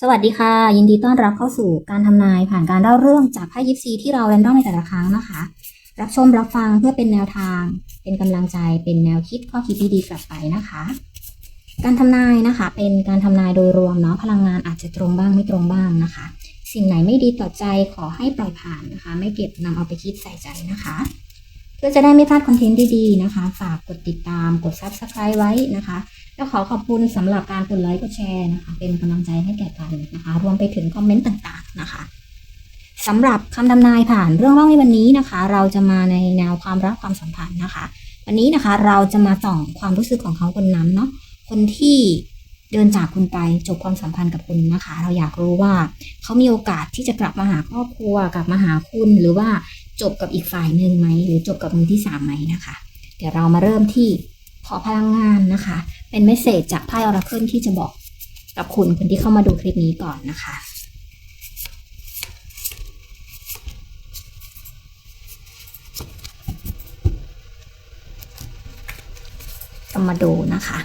สวัสดีค่ะ ยินดีต้อนรับเข้าสู่การทำนายผ่านการเล่าเรื่องจากไพ่ยิปซีที่เราแรนดอมในแต่ละครั้งนะคะ รับชมรับฟังเพื่อเป็นแนวทาง เป็นกำลังใจเป็นแนวคิดข้อคิดดีๆกลับไปนะคะ การทำนายนะคะ เป็นการทำนายโดยรวมเนาะพลังงานอาจจะตรงบ้างไม่ตรงบ้างนะคะ สิ่งไหนไม่ดีต่อใจขอให้ปล่อยผ่านนะคะ ไม่เก็บนำเอาไปคิดใส่ใจนะคะ เพื่อจะได้ไม่พลาดคอนเทนต์ดีๆนะคะ ฝากกดติดตามกด subscribe ไว้นะคะ ก็ขอขอบคุณสำหรับการกดไลค์กดแชร์นะคะ เป็นกำลังใจให้แก่กันนะคะ รวมไปถึงคอมเมนต์ต่างๆนะคะสำหรับคำทำนายผ่านเรื่องเล่าในวันนี้นะคะ เราจะมาในแนวความรักความสัมพันธ์นะคะ วันนี้นะคะเราจะมาส่องความรู้สึกของเขาคนนั้นเนาะคนที่เดินจากคุณไปจบความสัมพันธ์กับคุณนะคะ เราอยากรู้ว่าเขามีโอกาสที่จะกลับมาหาครอบครัวกลับมาหาคุณ หรือว่าจบกับอีกฝ่ายหนึ่งไหมหรือจบกับมือที่สามไหมนะคะ เดี๋ยวเรามาเริ่มที่ขอพลังงานนะคะ เป็นเมสเซจจากไพ่ออราเคิลที่จะบอกกับคุณคนที่เข้ามาดูคลิปนี้ก่อนนะคะก็มาดูนะคะ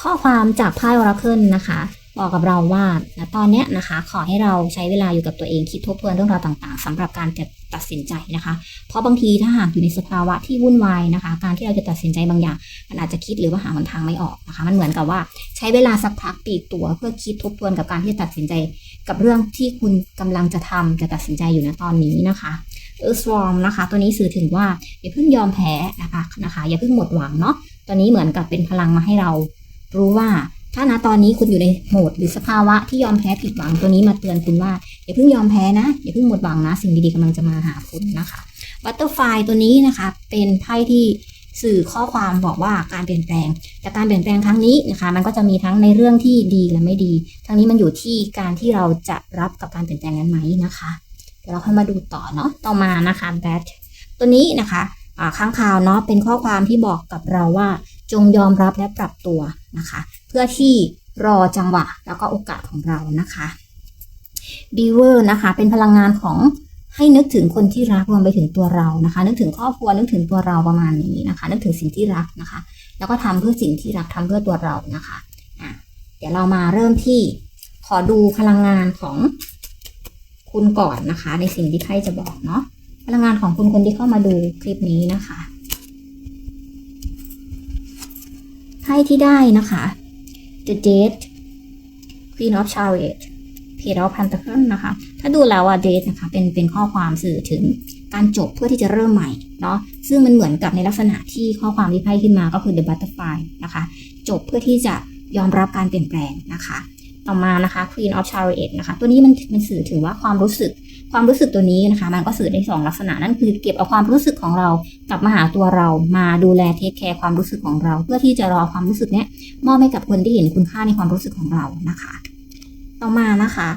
ข้อความจากไพ่ออราเคิลนะคะ บอกกับเราว่าณตอนนี้นะคะ ขอให้เราใช้เวลาอยู่กับตัวเองคิดทบทวนเรื่องราวต่าง ๆสำหรับการตัดสินใจนะคะ เพราะบางทีถ้าหากอยู่ในสภาวะที่วุ่นวายนะคะ การที่เราจะตัดสินใจบางอย่าง มันอาจจะคิดหรือว่าหาหนทางไม่ออกนะคะ มันเหมือนกับว่าใช้เวลาสักพักปีกตัว เพื่อคิดทบทวนกับการที่จะตัดสินใจ กับเรื่องที่คุณกำลังจะทำจะตัดสินใจอยู่ณตอนนี้นะคะเออสวอมนะคะ ตัวนี้สื่อถึงว่าอย่าเพิ่งยอมแพ้นะคะนะคะ อย่าเพิ่งหมดหวังเนาะตัวนี้เหมือนกับเป็นพลังมาให้เรารู้ว่า ถ้าณตอนนี้คุณอยู่ในโหมดหรือสภาวะที่ยอมแพ้ผิดหวังตัวนี้มาเตือนคุณว่าอย่าเพิ่งยอมแพ้นะอย่าเพิ่งหมดหวังนะ สิ่งดีๆกำลังจะมาหาคุณนะคะบัตเตอร์ไฟตัวนี้นะคะ เป็นไพ่ที่สื่อข้อความบอกว่าการเปลี่ยนแปลงแต่การเปลี่ยนแปลงครั้งนี้นะคะ มันก็จะมีทั้งในเรื่องที่ดีและไม่ดี ทั้งนี้มันอยู่ที่การที่เราจะรับกับการเปลี่ยนแปลงนั้นไหมนะคะเดี๋ยวเราค่อยมาดูต่อเนาะต่อมานะคะ that ตัวนี้นะคะข้างข่าวเนาะเป็นข้อความที่บอกกับเราว่า จงยอมรับและปรับตัวนะคะ เพื่อที่รอจังหวะแล้วก็โอกาสของเรานะคะ Beaver นะคะ เป็นพลังงานของให้นึกถึงคนที่รักรวมไปถึงตัวเรานะคะ นึกถึงครอบครัวนึกถึงตัวเราประมาณนี้นะคะ นึกถึงสิ่งที่รักนะคะ แล้วก็ทำเพื่อสิ่งที่รักทำเพื่อตัวเรานะคะอะเดี๋ยวเรามาเริ่มที่ขอดูพลังงานของคุณก่อนนะคะ ในสิ่งที่ไพ่จะบอกเนาะพลังงานของคุณคนที่เข้ามาดูคลิปนี้นะคะ ไพ่ที่ได้นะคะ The Date Queen of Chariot Page of Pentacles นะคะ ถ้าดูแล้วอะ Date นะคะ เป็นเป็นข้อความสื่อถึงการจบเพื่อที่จะเริ่มใหม่เนาะ ซึ่งมันเหมือนกับในลักษณะที่ข้อความที่ไพ่ขึ้นมาก็คือ The Butterfly นะคะ จบเพื่อที่จะยอมรับการเปลี่ยนแปลงนะคะ ต่อมานะคะ Queen of Chariot นะคะ ตัวนี้มันมันสื่อถึงว่าความรู้สึก ความรู้สึกตัวนี้นะคะ มันก็สื่อได้สองลักษณะนั่นคือเก็บเอาความรู้สึกของเรากลับมาหาตัวเรามาดูแลเทคแคร์ความรู้สึกของเรา เพื่อที่จะรอความรู้สึกเนี้ยมอบให้กับคนที่เห็นคุณค่าในความรู้สึกของเรานะคะ ต่อมานะคะ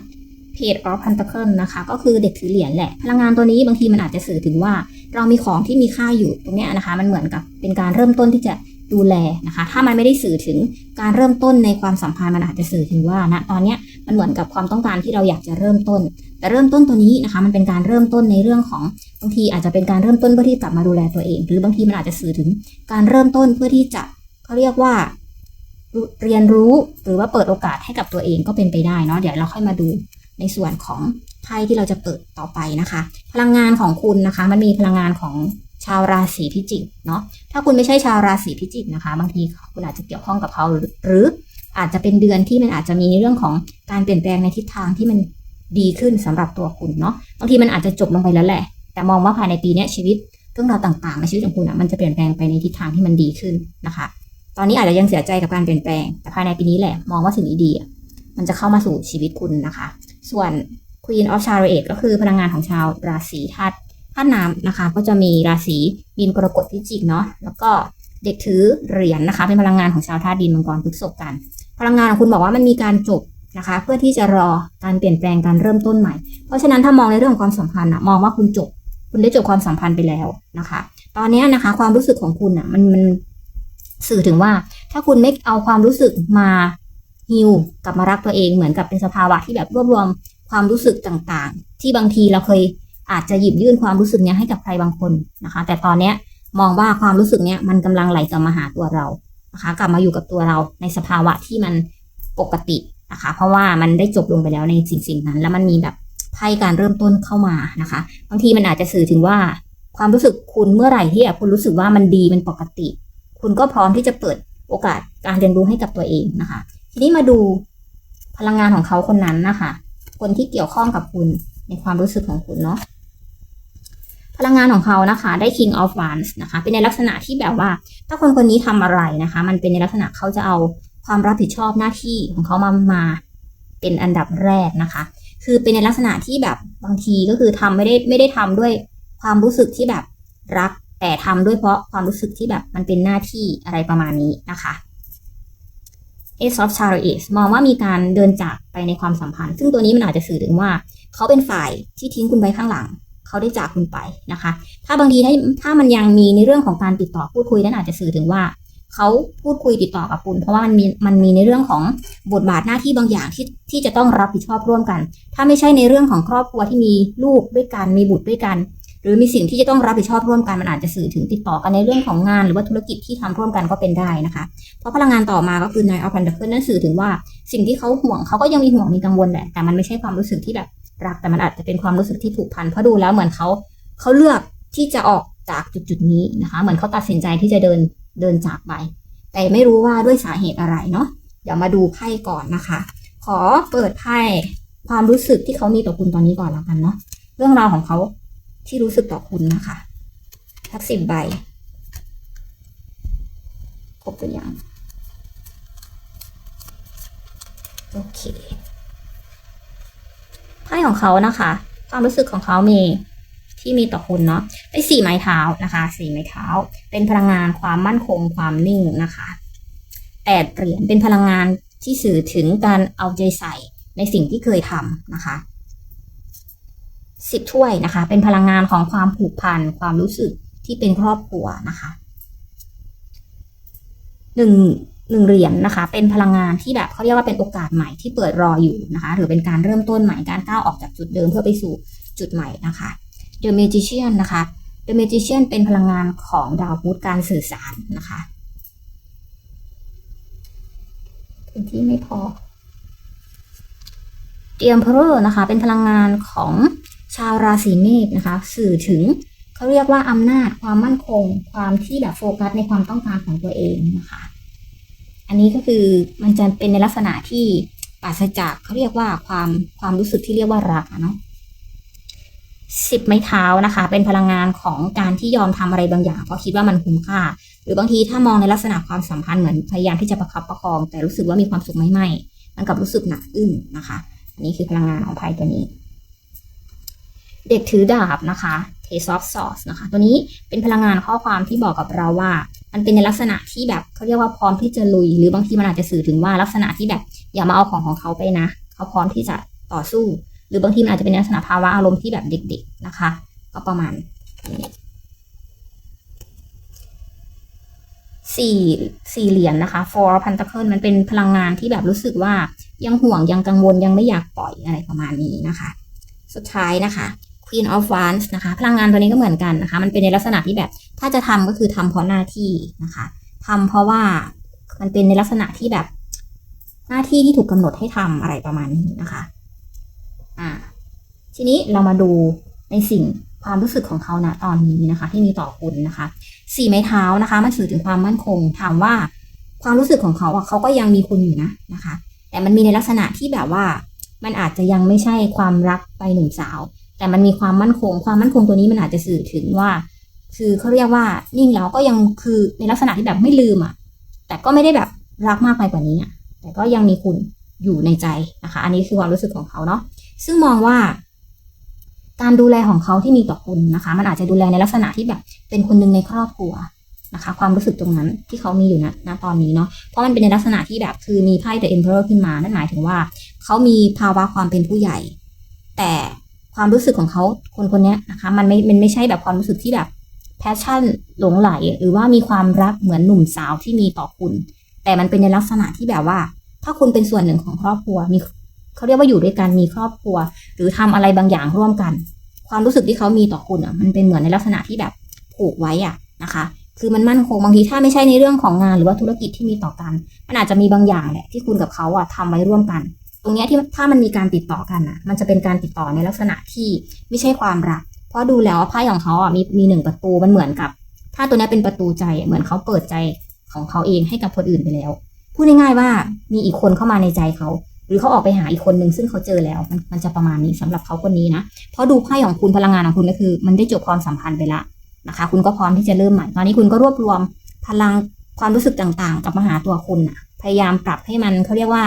Page of Pentacles นะคะ ก็คือเด็กถือเหรียญแหละ พลังงานตัวนี้บางทีมันอาจจะสื่อถึงว่า เรามีของที่มีค่าอยู่ตรงเนี้ยนะคะ มันเหมือนกับเป็นการเริ่มต้นที่จะ ดูแลนะคะ ถ้ามันไม่ได้สื่อถึงการเริ่มต้นในความสัมพันธ์มันอาจจะสื่อถึงว่าณตอนนี้มันเหมือนกับความต้องการที่เราอยากจะเริ่มต้น แต่เริ่มต้นตัวนี้นะคะ มันเป็นการเริ่มต้นในเรื่องของบางทีอาจจะเป็นการเริ่มต้นเพื่อที่กลับมาดูแลตัวเอง หรือบางทีมันอาจจะสื่อถึงการเริ่มต้นเพื่อที่จะเขาเรียกว่าเรียนรู้หรือว่าเปิดโอกาสให้กับตัวเองก็เป็นไปได้เนาะเดี๋ยวเราค่อยมาดูในส่วนของไพ่ที่เราจะเปิดต่อไปนะคะ พลังงานของคุณนะคะ มันมีพลังงานของ ชาวราศีพิจิกเนาะถ้าคุณไม่ใช่ชาวราศีพิจิกนะคะ บางทีคุณอาจจะเกี่ยวข้องกับเขาหรืออาจจะเป็นเดือนที่มันอาจจะมีในเรื่องของการเปลี่ยนแปลงในทิศทางที่มันดีขึ้นสำหรับตัวคุณเนาะบางทีมันอาจจะจบลงไปแล้วแหละ แต่มองว่าภายในปีนี้ชีวิตเรื่องราวต่างๆในชีวิตของคุณอะมันจะเปลี่ยนแปลงไปในทิศทางที่มันดีขึ้นนะคะ ตอนนี้อาจจะยังเสียใจกับการเปลี่ยนแปลง แต่ภายในปีนี้แหละมองว่าสิ่งดีๆมันจะเข้ามาสู่ชีวิตคุณนะคะ ส่วน Queen of Chariot ก็คือพลังงานของชาวราศีธาตุ ธาตุน้ำนะคะ ก็จะมีราศีมีนกรกฎพิจิกเนาะแล้วก็เด็กถือเหรียญนะคะ เป็นพลังงานของชาวธาตุดินมังกรพฤษกัน พลังงานของคุณบอกว่ามันมีการจบนะคะ เพื่อที่จะรอการเปลี่ยนแปลงการเริ่มต้นใหม่ เพราะฉะนั้นถ้ามองในเรื่องของความสัมพันธ์อะมองว่าคุณจบ คุณได้จบความสัมพันธ์ไปแล้วนะคะ ตอนนี้นะคะ ความรู้สึกของคุณอะมันมันสื่อถึงว่า ถ้าคุณไม่เอาความรู้สึกมาฮิวกลับมารักตัวเองเหมือนกับเป็นสภาวะที่แบบรวบรวมความรู้สึกต่างๆ ที่บางทีเราเคย อาจจะหยิบยื่นความรู้สึกเนี้ยให้กับใครบางคนนะคะ แต่ตอนเนี้ยมองว่าความรู้สึกเนี้ยมันกำลังไหลกลับมาหาตัวเรานะคะ กลับมาอยู่กับตัวเราในสภาวะที่มันปกตินะคะ เพราะว่ามันได้จบลงไปแล้วในสิ่งสิ่งนั้น แล้วมันมีแบบไพ่การเริ่มต้นเข้ามานะคะบางทีมันอาจจะสื่อถึงว่าความรู้สึกคุณเมื่อไหร่ที่คุณรู้สึกว่ามันดีเป็นปกติ คุณก็พร้อมที่จะเปิดโอกาสการเรียนรู้ให้กับตัวเองนะคะ ทีนี้มาดูพลังงานของเขาคนนั้นนะคะ คนที่เกี่ยวข้องกับคุณในความรู้สึกของคุณเนาะ ลังงานของเขานะคะ ได้ King of Wands นะคะ เป็นในลักษณะที่แบบว่า ถ้าคนคนนี้ทำอะไรนะคะ มันเป็นในลักษณะเขาจะเอาความรับผิดชอบหน้าที่ของเขามามาเป็นอันดับแรกนะคะ คือเป็นในลักษณะที่แบบบางทีก็คือทำไม่ได้ไม่ได้ทำด้วยความรู้สึกที่แบบรัก แต่ทำด้วยเพราะความรู้สึกที่แบบมันเป็นหน้าที่อะไรประมาณนี้นะคะ Ace of Chariot มองว่ามีการเดินจากไปในความสัมพันธ์ ซึ่งตัวนี้มันอาจจะสื่อถึงว่า เขาเป็นฝ่ายที่ทิ้งคุณไว้ข้างหลัง เขาได้จากคุณไปนะคะ ถ้าบางทีถ้าถ้ามันยังมีในเรื่องของการติดต่อพูดคุยนั่นอาจจะสื่อถึงว่าเขาพูดคุยติดต่อกับคุณ เพราะว่ามันมีมันมีในเรื่องของบทบาทหน้าที่บางอย่างที่ที่จะต้องรับผิดชอบร่วมกัน ถ้าไม่ใช่ในเรื่องของครอบครัวที่มีลูกด้วยกันมีบุตรด้วยกัน หรือมีสิ่งที่จะต้องรับผิดชอบร่วมกันมันอาจจะสื่อถึงติดต่อกันในเรื่องของงาน หรือว่าธุรกิจที่ทำร่วมกันก็เป็นได้นะคะ เพราะพลังงานต่อมาก็คือ Nine of Pentacles นั่นสื่อถึงว่าสิ่งที่เขาห่วงเขาก็ยังมีห่วงมีกังวลแหละแต่มันไม่ใช่ความรู้สึกที่แบบ รักแต่มันอาจจะเป็นความรู้สึกที่ผูกพันเพราะดูแล้วเหมือนเขาเขาเลือกที่จะออกจากจุดจุดนี้นะคะ เหมือนเขาตัดสินใจที่จะเดินเดินจากไป แต่ไม่รู้ว่าด้วยสาเหตุอะไรเนาะเดี๋ยวมาดูไพ่ก่อนนะคะ ขอเปิดไพ่ความรู้สึกที่เขามีต่อคุณตอนนี้ก่อนแล้วกันเนาะเรื่องราวของเขาที่รู้สึกต่อคุณนะคะทักสิบใบครบตัวอย่างโอเค ไพ่ของเขานะคะ ความรู้สึกของเขามีที่มีต่อคุณเนาะได้สี่ไม้เท้านะคะสี่ไม้เท้า เป็นพลังงานความมั่นคงความนิ่งนะคะแปดเหรียญเป็นพลังงานที่สื่อถึงการเอาใจใส่ในสิ่งที่เคยทำนะคะสิบถ้วยนะคะ เป็นพลังงานของความผูกพันความรู้สึกที่เป็นครอบครัวนะคะหนึ่ง หนึ่งเหรียญนะคะ เป็นพลังงานที่แบบเขาเรียกว่าเป็นโอกาสใหม่ที่เปิดรออยู่นะคะ หรือเป็นการเริ่มต้นใหม่การก้าวออกจากจุดเดิมเพื่อไปสู่จุดใหม่นะคะ The Magician นะคะ The Magician เป็นพลังงานของดาวพุธการสื่อสารนะคะพื้นที่ไม่พอ The Emperor นะคะ เป็นพลังงานของชาวราศีเมษนะคะ สื่อถึงเขาเรียกว่าอำนาจความมั่นคง ความที่แบบโฟกัสในความต้องการของตัวเองนะคะ อันนี้ก็คือมันจะเป็นในลักษณะที่ปราศจากเขาเรียกว่าความความรู้สึกที่เรียกว่ารักเนาะสิบไม้เท้านะคะ เป็นพลังงานของการที่ยอมทำอะไรบางอย่าง เพราะคิดว่ามันคุ้มค่า หรือบางทีถ้ามองในลักษณะความสัมพันธ์เหมือนพยายามที่จะประคับประคอง แต่รู้สึกว่ามีความสุขไม่ไม่มันกับรู้สึกหนักอึ้งนะคะ อันนี้คือพลังงานของไพ่ตัวนี้ เด็กถือดาบนะคะ Ace of Swords นะคะ ตัวนี้เป็นพลังงานข้อความที่บอกกับเราว่า มันเป็นในลักษณะที่แบบเขาเรียกว่าพร้อมที่จะลุย หรือบางทีมันอาจจะสื่อถึงว่าลักษณะที่แบบอย่ามาเอาของของเขาไปนะเขาพร้อมที่จะต่อสู้ หรือบางทีมันอาจจะเป็นลักษณะภาวะอารมณ์ที่แบบเด็ก ๆนะคะ ก็ประมาณนี้สี่สี่เหรียญนะคะ four pentacle มันเป็นพลังงานที่แบบรู้สึกว่ายังห่วงยังกังวลยังไม่อยากปล่อยอะไรประมาณนี้นะคะ สุดท้ายนะคะ Queen of Wands นะคะ พลังงานตัวนี้ก็เหมือนกันนะคะ มันเป็นในลักษณะที่แบบ ถ้าจะทำก็คือทำเพราะหน้าที่นะคะทำเพราะว่ามันเป็นในลักษณะที่แบบ หน้าที่ที่ถูกกำหนดให้ทำอะไรประมาณนี้นะคะ อ่า ทีนี้เรามาดูในสิ่งความรู้สึกของเขาณตอนนี้นะคะ ที่มีต่อคุณนะคะสี่ไม้เท้านะคะ มันสื่อถึงความมั่นคง ถามว่าความรู้สึกของเขาอะเขาก็ยังมีคุณอยู่นะนะคะ แต่มันมีในลักษณะที่แบบว่า มันอาจจะยังไม่ใช่ความรักไปหนุ่มสาว แต่มันมีความมั่นคง ความมั่นคงตัวนี้มันอาจจะสื่อถึงว่า คือเขาเรียกว่านิ่งแล้วก็ยังคือในลักษณะที่แบบไม่ลืมอะ แต่ก็ไม่ได้แบบรักมากไปกว่านี้อะ แต่ก็ยังมีคุณอยู่ในใจนะคะ อันนี้คือความรู้สึกของเขาเนาะ ซึ่งมองว่า การดูแลของเขาที่มีต่อคุณนะคะ มันอาจจะดูแลในลักษณะที่แบบ เป็นคนหนึ่งในครอบครัวนะคะ ความรู้สึกตรงนั้นที่เขามีอยู่ณณตอนนี้เนาะ เพราะมันเป็นในลักษณะที่แบบคือมีไพ่ The Emperor ขึ้นมา นั่นหมายถึงว่า เขามีภาวะความเป็นผู้ใหญ่ แต่ ความรู้สึกของเขาคนคนนี้นะคะ มันไม่มันไม่ใช่แบบความรู้สึกที่แบบแพชชั่นหลงไหล หรือว่ามีความรักเหมือนหนุ่มสาวที่มีต่อคุณ แต่มันเป็นในลักษณะที่แบบว่า ถ้าคุณเป็นส่วนหนึ่งของครอบครัวมีเขาเรียกว่าอยู่ด้วยกันมีครอบครัว หรือทำอะไรบางอย่างร่วมกัน ความรู้สึกที่เขามีต่อคุณอะ มันเป็นเหมือนในลักษณะที่แบบผูกไว้อะนะคะ คือมันมั่นคงบางทีถ้าไม่ใช่ในเรื่องของงานหรือว่าธุรกิจที่มีต่อกัน มันอาจจะมีบางอย่างแหละที่คุณกับเขาอะทำไว้ร่วมกัน ตรงเนี้ยที่ถ้ามันมีการติดต่อกันอะ มันจะเป็นการติดต่อในลักษณะที่ไม่ใช่ความรัก เพราะดูแล้วไพ่ของเขาอะมีมีหนึ่งประตูมันเหมือนกับ ถ้าตัวนี้เป็นประตูใจเหมือนเขาเปิดใจของเขาเองให้กับคนอื่นไปแล้ว พูดง่ายๆว่ามีอีกคนเข้ามาในใจเขาหรือเขาออกไปหาอีกคนหนึ่งซึ่งเขาเจอแล้วมันมันจะประมาณนี้สำหรับเขาคนนี้นะเพราะดูไพ่ของคุณพลังงานของคุณก็คือ มันได้จบความสัมพันธ์ไปละนะคะ คุณก็พร้อมที่จะเริ่มใหม่ตอนนี้คุณก็รวบรวมพลังความรู้สึกต่างๆ กลับมาหาตัวคุณนะพยายามปรับให้มันเขาเรียกว่า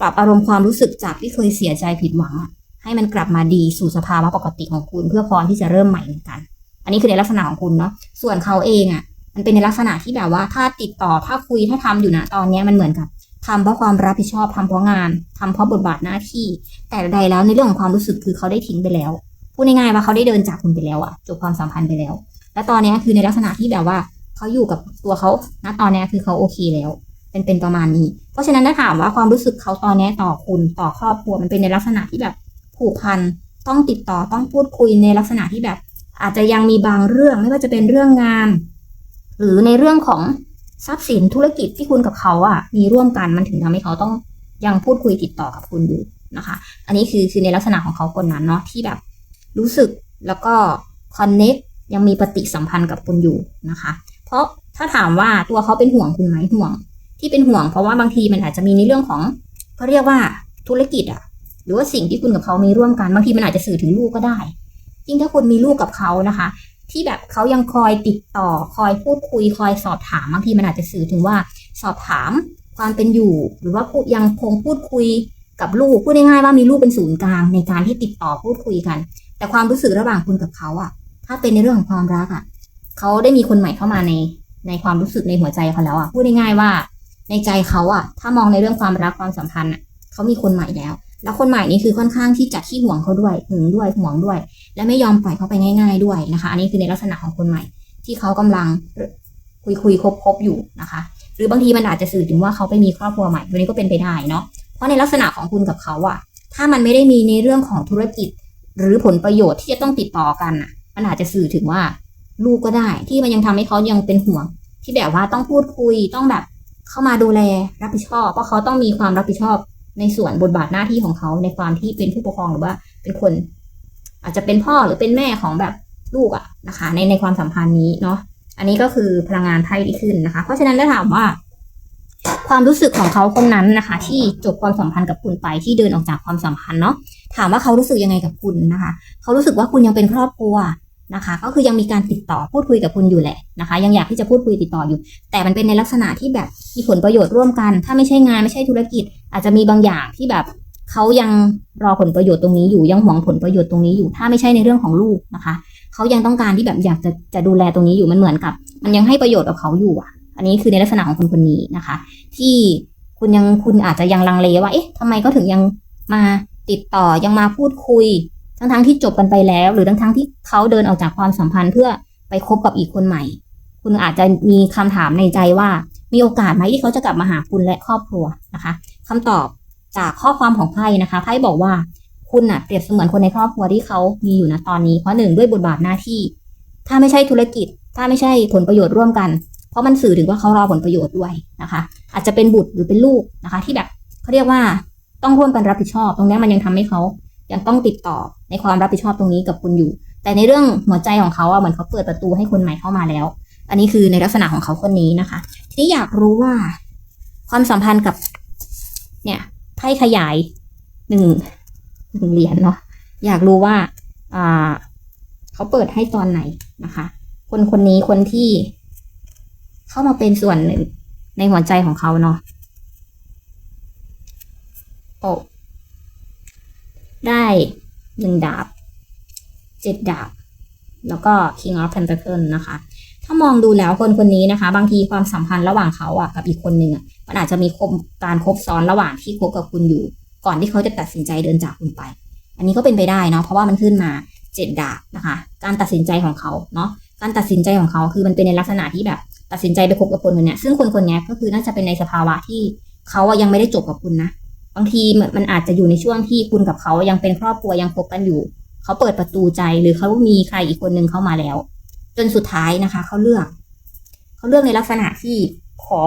ปรับอารมณ์ความรู้สึกจากที่เคยเสียใจผิดหวังให้มันกลับมาดีสู่สภาวะปกติของคุณ เพื่อพร้อมที่จะเริ่มใหม่เหมือนกัน อันนี้คือในลักษณะของคุณเนาะส่วนเขาเองอะ มันเป็นในลักษณะที่แบบว่าถ้าติดต่อถ้าคุยถ้าทำอยู่นะตอนนี้มันเหมือนกับทำเพราะความรับผิดชอบทำเพราะงานทำเพราะบทบาทหน้าที่ แต่ใดแล้วในเรื่องของความรู้สึกคือเขาได้ทิ้งไปแล้วพูดง่ายๆว่าเขาได้เดินจากคุณไปแล้วอะจบความสัมพันธ์ไปแล้ว และตอนนี้คือในลักษณะที่แบบว่าเขาอยู่กับตัวเขาณตอนเนี้ยคือเขาโอเคแล้ว เป็นเป็นประมาณนี้ เพราะฉะนั้นถ้าถามว่าความรู้สึกเขาตอนนี้ต่อคุณต่อครอบครัวมันเป็นในลักษณะที่แบบผูกพันต้องติดต่อต้องพูดคุยในลักษณะที่แบบ อาจจะยังมีบางเรื่องไม่ว่าจะเป็นเรื่องงาน หรือในเรื่องของทรัพย์สินธุรกิจที่คุณกับเขาอะมีร่วมกันมันถึงทำให้เขาต้องยังพูดคุยติดต่อกับคุณอยู่นะคะ อันนี้คือคือในลักษณะของเขาคนนั้นเนาะที่แบบรู้สึกแล้วก็คอนเน็กยังมีปฏิสัมพันธ์กับคุณอยู่นะคะ เพราะถ้าถามว่าตัวเขาเป็นห่วงคุณไหมห่วง ที่เป็นห่วง เพราะว่าบางทีมันอาจจะมีในเรื่องของเขาเรียกว่าธุรกิจอะหรือว่าสิ่งที่คุณกับเขามีร่วมกันบางทีมันอาจจะสื่อถึงลูกก็ได้ยิ่งถ้าคุณมีลูกกับเขานะคะ ที่แบบเขายังคอยติดต่อคอยพูดคุยคอยสอบถามบางทีมันอาจจะสื่อถึงว่าสอบถามความเป็นอยู่ หรือว่ายังคงพูดคุยกับลูกพูดง่ายๆว่ามีลูกเป็นศูนย์กลางในการที่ติดต่อพูดคุยกัน แต่ความรู้สึกระหว่างคุณกับเขาอะถ้าเป็นในเรื่องของความรักอะเขาได้มีคนใหม่เข้ามาในในความรู้สึกในหัวใจเขาแล้วอะพูดง่ายๆว่า ในใจเขาอะถ้ามองในเรื่องความรักความสัมพันธ์อะเขามีคนใหม่แล้ว แล้วคนใหม่นี้คือค่อนข้างที่จะขี้ห่วงเขาด้วยหึงด้วยห่วงด้วย และไม่ยอมปล่อยเขาไปง่าย ๆด้วยนะคะ อันนี้คือในลักษณะของคนใหม่ ที่เขากำลังคุยคุยคบคบอยู่นะคะ หรือบางทีมันอาจจะสื่อถึงว่าเขาไปมีครอบครัวใหม่ตัวนี้ก็เป็นไปได้เนาะเพราะในลักษณะของคุณกับเขาอะถ้ามันไม่ได้มีในเรื่องของธุรกิจ หรือผลประโยชน์ที่จะต้องติดต่อกันอะมันอาจจะสื่อถึงว่าลูกก็ได้ ที่มันยังทำให้เขายังเป็นห่วง ที่แบบว่าต้องพูดคุยต้องแบบ เข้ามาดูแลรับผิดชอบ เพราะเขาต้องมีความรับผิดชอบในส่วนบทบาทหน้าที่ของเขาในความที่เป็นผู้ปกครองหรือว่าเป็นคน อาจจะเป็นพ่อหรือเป็นแม่ของแบบลูกอะนะคะ ในในความสัมพันธ์นี้เนาะอันนี้ก็คือพลังงานไพ่ที่ขึ้นนะคะ เพราะฉะนั้นถ้าถามว่า ความรู้สึกของเขาคนนั้นนะคะ ที่จบความสัมพันธ์กับคุณไปที่เดินออกจากความสัมพันธ์เนาะถามว่าเขารู้สึกยังไงกับคุณนะคะ เขารู้สึกว่าคุณยังเป็นครอบครัว นะคะ ก็คือยังมีการติดต่อพูดคุยกับคุณอยู่แหละนะคะ ยังอยากที่จะพูดคุยติดต่ออยู่ แต่มันเป็นในลักษณะที่แบบมีผลประโยชน์ร่วมกัน ถ้าไม่ใช่งานไม่ใช่ธุรกิจ อาจจะมีบางอย่างที่แบบเขายังรอผลประโยชน์ตรงนี้อยู่ยังหวังผลประโยชน์ตรงนี้อยู่ ถ้าไม่ใช่ในเรื่องของลูกนะคะเขายังต้องการที่แบบอยากจะจะดูแลตรงนี้อยู่มันเหมือนกับ มันยังให้ประโยชน์กับเขาอยู่อะ อันนี้คือในลักษณะของคนคนนี้นะคะ ที่คุณยังคุณอาจจะยังลังเลว่าเอ๊ะทำไมก็ถึงยังมาติดต่อยังมาพูดคุย ทั้งทั้งที่จบกันไปแล้ว หรือทั้งทั้งที่เขาเดินออกจากความสัมพันธ์เพื่อไปคบกับอีกคนใหม่ คุณอาจจะมีคำถามในใจว่า มีโอกาสไหมที่เขาจะกลับมาหาคุณและครอบครัวนะคะคำตอบจากข้อความของไพ่นะคะไพ่บอกว่าคุณน่ะเปรียบเสมือนคนในครอบครัวที่เขามีอยู่นะตอนนี้เพราะหนึ่งด้วยบทบาทหน้าที่ ถ้าไม่ใช่ธุรกิจ ถ้าไม่ใช่ผลประโยชน์ร่วมกัน เพราะมันสื่อถึงว่าเขารอผลประโยชน์ด้วยนะคะ อาจจะเป็นบุตรหรือเป็นลูกนะคะ ที่แบบเขาเรียกว่าต้องร่วมกันรับผิดชอบ ตรงนี้มันยังทำให้เขา ยังต้องติดต่อในความรับผิดชอบตรงนี้กับคุณอยู่ แต่ในเรื่องหัวใจของเขาอะเหมือนเขาเปิดประตูให้คนใหม่เข้ามาแล้ว อันนี้คือในลักษณะของเขาคนนี้นะคะที่อยากรู้ว่า ความสัมพันธ์กับ เนี่ยไพ่ขยายหนึ่งหนึ่งเหรียญเนาะอยากรู้ว่าอ่าเขาเปิดให้ตอนไหนนะคะ คนคนนี้คนที่เข้ามาเป็นส่วนหนึ่งในหัวใจของเขาเนาะโอ้ ได้หนึ่งดาบเจ็ดดาบ แล้วก็ King of Pentacle นะคะ ถ้ามองดูแล้วคนคนนี้นะคะ บางทีความสัมพันธ์ระหว่างเขาอะกับอีกคนหนึ่งอะมันอาจจะมีคการคบซ้อนระหว่างที่คบกับคุณอยู่ ก่อนที่เขาจะตัดสินใจเดินจากคุณไป อันนี้ก็เป็นไปได้เนาะเพราะว่ามันขึ้นมาเจ็ดดาบนะคะ การตัดสินใจของเขาเนาะการตัดสินใจของเขาคือมันเป็นในลักษณะที่แบบตัดสินใจไปคบกับคนคนนี้ซึ่งคนคนนี้ก็คือน่าจะเป็นในสภาวะที่เขาอะยังไม่ได้จบกับคุณนะ บางทีมันมันอาจจะอยู่ในช่วงที่คุณกับเขายังเป็นครอบครัวยังคบกันอยู่ เขาเปิดประตูใจหรือเขามีใครอีกคนนึงเข้ามาแล้ว จนสุดท้ายนะคะ เขาเลือก เขาเลือกในลักษณะที่ขอ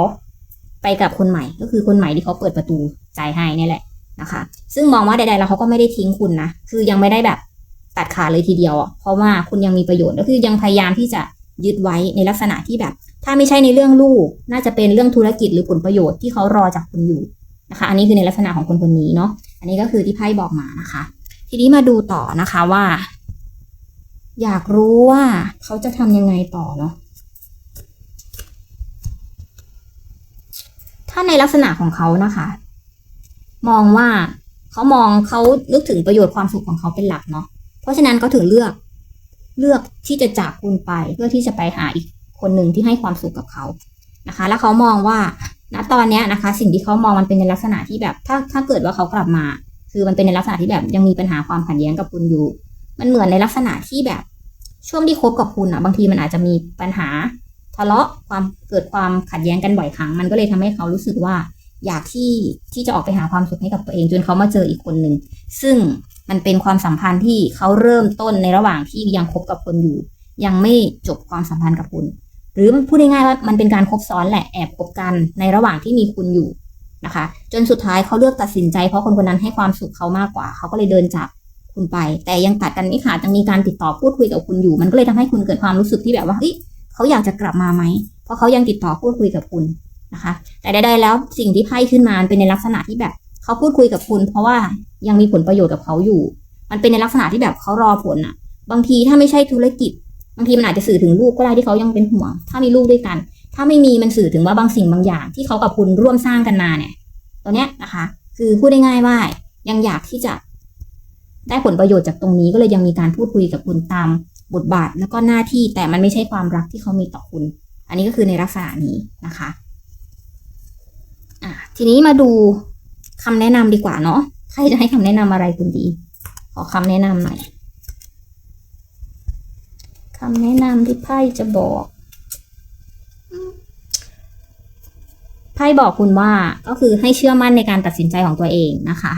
ไปกับคนใหม่ ก็คือคนใหม่ที่เขาเปิดประตูใจให้นี่แหละนะคะ ซึ่งมองว่าใดๆแล้วเขาก็ไม่ได้ทิ้งคุณนะคือยังไม่ได้แบบตัดขาดเลยทีเดียวเพราะว่าคุณยังมีประโยชน์ก็คือยังพยายามที่จะยึดไว้ในลักษณะที่แบบ ถ้าไม่ใช่ในเรื่องลูก น่าจะเป็นเรื่องธุรกิจหรือผลประโยชน์ที่เขารอจากคุณอยู่ นะคะ อันนี้คือในลักษณะของคนคนนี้เนาะ อันนี้ก็คือที่ไพ่บอกมานะคะ ทีนี้มาดูต่อนะคะว่า อยากรู้ว่าเขาจะทำยังไงต่อเนาะ ถ้าในลักษณะของเขานะคะ มองว่าเขามองเขานึกถึงประโยชน์ความสุขของเขาเป็นหลักเนาะ เพราะฉะนั้นเขาถึงเลือกเลือกที่จะจากคุณไปเพื่อที่จะไปหาอีกคนหนึ่งที่ให้ความสุขกับเขานะคะ แล้วเขามองว่า ณตอนนี้นะคะ สิ่งที่เขามองมันเป็นในลักษณะที่แบบ ถ้าถ้าเกิดว่าเขากลับมา คือมันเป็นในลักษณะที่แบบยังมีปัญหาความขัดแย้งกับคุณอยู่ มันเหมือนในลักษณะที่แบบช่วงที่คบกับคุณอะ บางทีมันอาจจะมีปัญหาทะเลาะความเกิดความขัดแย้งกันบ่อยครั้ง มันก็เลยทำให้เขารู้สึกว่าอยากที่ที่จะออกไปหาความสุขให้กับตัวเองจนเขามาเจออีกคนหนึ่งซึ่งมันเป็นความสัมพันธ์ที่เขาเริ่มต้นในระหว่างที่ยังคบกับคนอยู่ ยังไม่จบความสัมพันธ์กับคุณ หรือพูดง่ายๆว่ามันเป็นการคบซ้อนแหละแอบคบกันในระหว่างที่มีคุณอยู่นะคะ จนสุดท้ายเขาเลือกตัดสินใจเพราะคนคนนั้นให้ความสุขเขามากกว่า เขาก็เลยเดินจากคุณไป แต่ยังตัดกันไม่ขาดยังมีการติดต่อพูดคุยกับคุณอยู่ มันก็เลยทำให้คุณเกิดความรู้สึกที่แบบว่าเฮ้ยเขาอยากจะกลับมาไหมเพราะเขายังติดต่อพูดคุยกับคุณนะคะ แต่ใดๆแล้วสิ่งที่ไพ่ขึ้นมาเป็นในลักษณะที่แบบเขาพูดคุยกับคุณ เพราะว่ายังมีผลประโยชน์กับเขาอยู่ มันเป็นในลักษณะที่แบบเขารอผลอะบางทีถ้าไม่ใช่ธุรกิจ บางทีมันอาจจะสื่อถึงลูกก็ได้ที่เขายังเป็นห่วง ถ้ามีลูกด้วยกัน ถ้าไม่มีมันสื่อถึงว่าบางสิ่งบางอย่าง ที่เขากับคุณร่วมสร้างกันมาเนี่ยตัวเนี้ยนะคะ คือพูดได้ง่ายว่ายังอยากที่จะ ได้ผลประโยชน์จากตรงนี้ก็เลยยังมีการพูดคุยกับคุณตามบทบาทแล้วก็หน้าที่แต่มันไม่ใช่ความรักที่เขามีต่อคุณ อันนี้ก็คือในลักษณะนี้นะคะอะทีนี้มาดูคำแนะนำดีกว่าเนาะใครจะให้คำแนะนำอะไรคุณดี ขอคำแนะนำหน่อยำแนะนำที่ไพ่จะบอกไพ่บอกคุณว่าก็คือให้เชื่อมั่นในการตัดสินใจของตัวเองนะคะ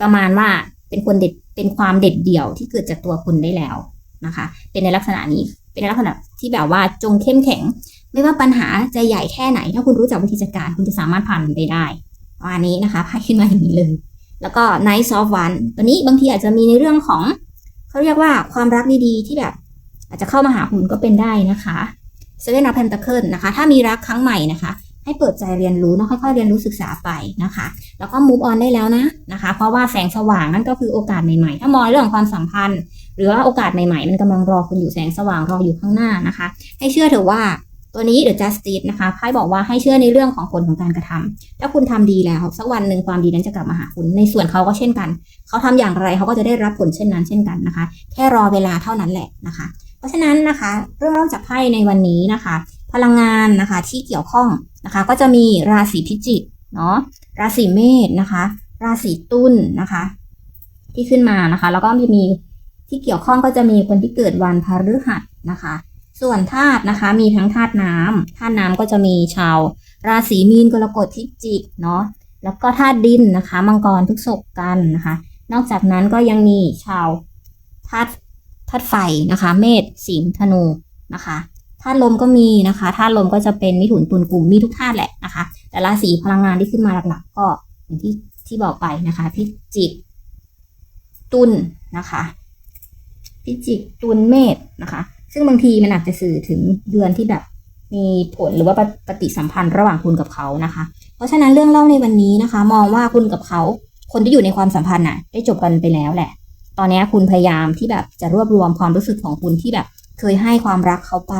ประมาณว่าเป็นคนเด็ดเป็นความเด็ดเดี่ยวที่เกิดจากตัวคุณได้แล้วนะคะ เป็นในลักษณะนี้เป็นในลักษณะที่แบบว่าจงเข้มแข็ง ไม่ว่าปัญหาจะใหญ่แค่ไหน ถ้าคุณรู้จักวิธีจัดการคุณจะสามารถผ่านมันไปได้ประมาณนี้นะคะไพ่ขึ้นมาอย่างนี้เลย แล้วก็ Night of One ตัวนี้บางทีอาจจะมีในเรื่องของ เขาเรียกว่าความรักดีๆ ที่แบบ อาจจะเข้ามาหาคุณก็เป็นได้นะคะ Seven of Pentacles นะคะ ถ้ามีรักครั้งใหม่นะคะ ให้เปิดใจเรียนรู้นะค่อยๆเรียนรู้ศึกษาไปนะคะ แล้วก็ move on ได้แล้วนะนะคะ เพราะว่าแสงสว่างนั่นก็คือโอกาสใหม่ๆ ถ้ามองเรื่องของความสัมพันธ์ หรือว่าโอกาสใหม่ๆ มันกำลังรอคุณอยู่แสงสว่างรออยู่ข้างหน้านะคะ ให้เชื่อเถอะว่าตัวนี้ The Justice นะคะไพ่บอกว่าให้เชื่อในเรื่องของผลของการกระทำถ้าคุณทำดีแล้ว สักวันหนึ่งความดีนั้นจะกลับมาหาคุณ ในส่วนเขาก็เช่นกัน เขาทำอย่างไรเขาก็จะได้รับผลเช่นนั้นเช่นกันนะคะ แค่รอเวลาเท่านั้นแหละนะคะ เพราะฉะนั้นนะคะเรื่องเล่าจากไพ่ในวันนี้นะคะ พลังงานนะคะที่เกี่ยวข้องนะคะ ก็จะมีราศีพิจิกเนาะราศีเมษนะคะ ราศีตุลนะคะ ที่ขึ้นมานะคะ แล้วก็มีที่เกี่ยวข้องก็จะมีคนที่เกิดวันพฤหัสนะคะ ส่วนธาตุนะคะ มีทั้งธาตุน้ำธาตุน้ำก็จะมีชาว ราศีมีนกรกฎพิจิกเนาะแล้วก็ธาตุดินนะคะ มังกรพฤษภกันนะคะ นอกจากนั้นก็ยังมีชาวธาตุ ธาตุไฟนะคะ เมษสิงห์ธนูนะคะธาตุลมก็มีนะคะธาตุลมก็จะเป็นมิถุนตุลกลุ่มมีทุกธาตุแหละนะคะ แต่ราศีพลังงานที่ขึ้นมาหลักๆก็อย่างที่ที่บอกไปนะคะ พิจิกตุลนะคะ พิจิกตุลเมษนะคะ ซึ่งบางทีมันอาจจะสื่อถึงเดือนที่แบบมีผลหรือว่าปฏิสัมพันธ์ระหว่างคุณกับเขานะคะ เพราะฉะนั้นเรื่องเล่าในวันนี้นะคะ มองว่าคุณกับเขา คนที่อยู่ในความสัมพันธ์น่ะ ได้จบกันไปแล้วแหละ ตอนนี้คุณพยายามที่แบบจะรวบรวมความรู้สึกของคุณที่แบบ เคยให้ความรักเขาไป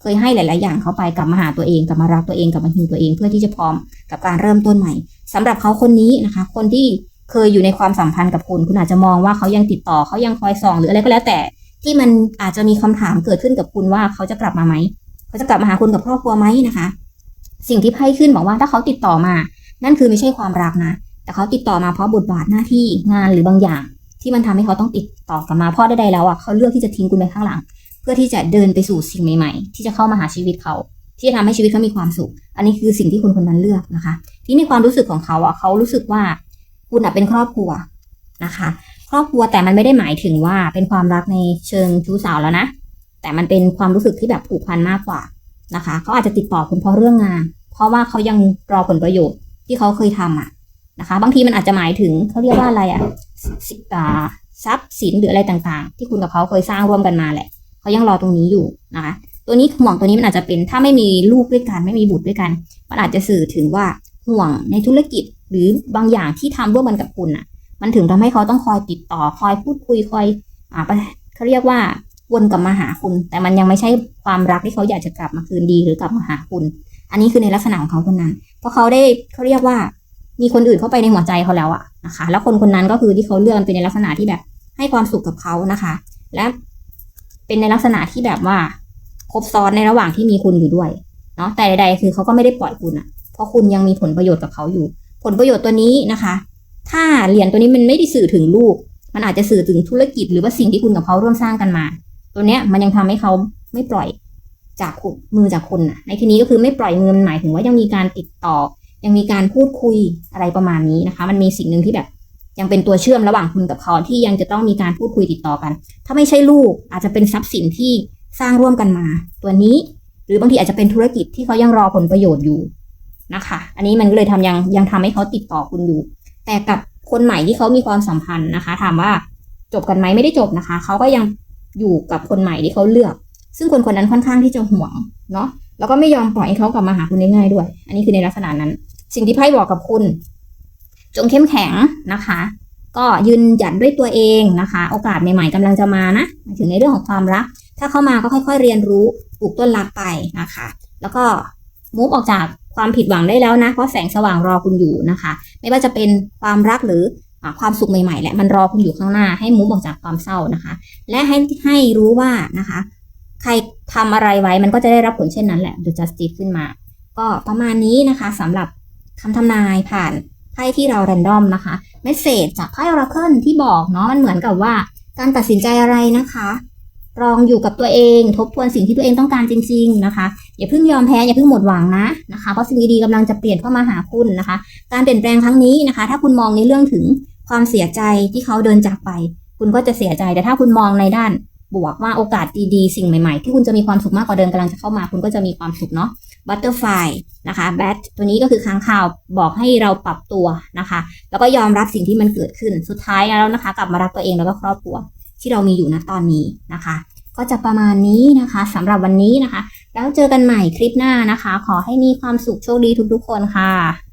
เคยให้หลาย ๆ อย่างเขาไปกลับมาหาตัวเองกลับมารักตัวเองกลับมาฮิวตัวเองเพื่อที่จะพร้อมกับการเริ่มต้นใหม่สำหรับเขาคนนี้นะคะ คนที่เคยอยู่ในความสัมพันธ์กับคุณคุณอาจจะมองว่าเขายังติดต่อเขายังคอยส่อง หรืออะไรก็แล้วแต่ ที่มันอาจจะมีคำถามเกิดขึ้นกับคุณว่าเขาจะกลับมาไหมเขาจะกลับมาหาคุณกับครอบครัวไหมนะคะ สิ่งที่ไพ่ขึ้นบอกว่าถ้าเขาติดต่อมา นั่นคือไม่ใช่ความรักนะแต่เขาติดต่อมาเพราะบทบาทหน้าที่งานหรือบางอย่าง ที่มันทำให้เขาต้องติดต่อกลับมาเพราะใดๆแล้วอะเขาเลือกที่จะทิ้งคุณไปข้างหลัง เพื่อที่จะเดินไปสู่สิ่งใหม่ๆ ที่จะเข้ามาหาชีวิตเขา ที่จะทำให้ชีวิตเขามีความสุข อันนี้คือสิ่งที่คนคนนั้นเลือกนะคะ ที่ในความรู้สึกของเขาอะเขารู้สึกว่าคุณอะเป็นครอบครัวนะคะ ครอบครัวแต่มันไม่ได้หมายถึงว่าเป็นความรักในเชิงชู้สาวแล้วนะแต่มันเป็นความรู้สึกที่แบบผูกพันมากกว่านะคะเขาอาจจะติดต่อคุณเพราะเรื่องงาน เพราะว่าเขายังรอผลประโยชน์ที่เขาเคยทำอะ นะคะ บางทีมันอาจจะหมายถึงเขาเรียกว่าอะไรอะสิอ่าทรัพย์สินหรืออะไรต่างๆ ที่คุณกับเขาเคยสร้างร่วมกันมาแหละเขายังรอตรงนี้อยู่นะคะตัวนี้ห่วงตัวนี้มันอาจจะเป็นถ้าไม่มีลูกด้วยกันไม่มีบุตรด้วยกัน มันอาจจะสื่อถึงว่าห่วงในธุรกิจหรือบางอย่างที่ทำร่วมกันกับคุณอะ มันถึงทำให้เขาต้องคอยติดต่อคอยพูดคุยคอยอ่าเขาเรียกว่าวนกลับมาหาคุณ แต่มันยังไม่ใช่ความรักที่เขาอยากจะกลับมาคืนดีหรือกลับมาหาคุณ อันนี้คือในลักษณะของเขาคนนั้น เพราะเขาได้เขาเรียกว่า มีคนอื่นเข้าไปในหัวใจเขาแล้วอะนะคะ แล้วคนคนนั้นก็คือที่เขาเลือกเป็นในลักษณะที่แบบให้ความสุขกับเขานะคะ และเป็นในลักษณะที่แบบว่าครบซ้อนในระหว่างที่มีคุณอยู่ด้วยเนาะแต่ใดๆคือเขาก็ไม่ได้ปล่อยคุณอะเพราะคุณยังมีผลประโยชน์กับเขาอยู่ ผลประโยชน์ตัวนี้นะคะ ถ้าเหรียญตัวนี้มันไม่ได้สื่อถึงลูก มันอาจจะสื่อถึงธุรกิจหรือว่าสิ่งที่คุณกับเขาร่วมสร้างกันมา ตัวเนี้ยมันยังทำให้เขาไม่ปล่อยจากมือจากคุณนะในที่นี้ก็คือไม่ปล่อยมือมันหมายถึงว่ายังมีการติดต่อ ยังมีการพูดคุยอะไรประมาณนี้นะคะ มันมีสิ่งหนึ่งที่แบบ ยังเป็นตัวเชื่อมระหว่างคุณกับเขาที่ยังจะต้องมีการพูดคุยติดต่อกัน ถ้าไม่ใช่ลูกอาจจะเป็นทรัพย์สินที่สร้างร่วมกันมา ตัวนี้หรือบางทีอาจจะเป็นธุรกิจที่เขายังรอผลประโยชน์อยู่นะคะ อันนี้มันก็เลยทำยังยังทำให้เขาติดต่อคุณอยู่ แต่กับคนใหม่ที่เขามีความสัมพันธ์นะคะ ถามว่าจบกันไหมไม่ได้จบนะคะ เขาก็ยังอยู่กับคนใหม่ที่เขาเลือก ซึ่งคนคนนั้นค่อนข้างที่จะห่วงเนาะแล้วก็ไม่ยอมปล่อยให้เขากลับมาหาคุณง่ายๆด้วย อันนี้คือในลักษณะนั้น สิ่งที่ไพ่บอกกับคุณ จงเข้มแข็งนะคะ ก็ยืนหยัดด้วยตัวเองนะคะ โอกาสใหม่ๆกำลังจะมานะถึงในเรื่องของความรัก ถ้าเข้ามาก็ค่อย ๆ เรียนรู้ปลูกต้นรักไปนะคะ แล้วก็มูฟออกจากความผิดหวังได้แล้วนะ เพราะแสงสว่างรอคุณอยู่นะคะ ไม่ว่าจะเป็นความรักหรือความสุขใหม่ๆแหละมันรอคุณอยู่ข้างหน้า ให้มูฟออกจากความเศร้านะคะ และให้ให้รู้ว่านะคะ ใครทำอะไรไว้มันก็จะได้รับผลเช่นนั้นแหละ The Justice ขึ้นมา ก็ประมาณนี้นะคะสำหรับ คำทำนายผ่านไพ่ที่เราแรนดอมนะคะเมสเซจจากไพ่ Oracle ที่บอกเนาะมันเหมือนกับว่า การตัดสินใจอะไรนะคะลองอยู่กับตัวเองทบทวนสิ่งที่ตัวเองต้องการจริง ๆนะคะ อย่าเพิ่งยอมแพ้อย่าเพิ่งหมดหวังนะนะคะเพราะสิ่งดีๆกำลังจะเปลี่ยนเข้ามาหาคุณนะคะ การเปลี่ยนแปลงครั้งนี้นะคะ ถ้าคุณมองในเรื่องถึงความเสียใจที่เขาเดินจากไป คุณก็จะเสียใจแต่ถ้าคุณมองในด้าน บวกว่าโอกาสดีๆ สิ่งใหม่ๆ ที่คุณจะมีความสุขมากกว่าเดิมกำลังจะเข้ามา คุณก็จะมีความสุขเนาะบัตเตอร์ไฟนะคะแบทตัวนี้ก็คือค้างคาวบอกให้เราปรับตัวนะคะ แล้วก็ยอมรับสิ่งที่มันเกิดขึ้นสุดท้ายแล้วนะคะ กลับมารักตัวเองแล้วก็ครอบครัว ที่เรามีอยู่ณตอนนี้นะคะ ก็จะประมาณนี้นะคะสำหรับวันนี้นะคะ แล้วเจอกันใหม่คลิปหน้านะคะ ขอให้มีความสุขโชคดีทุกๆคนค่ะ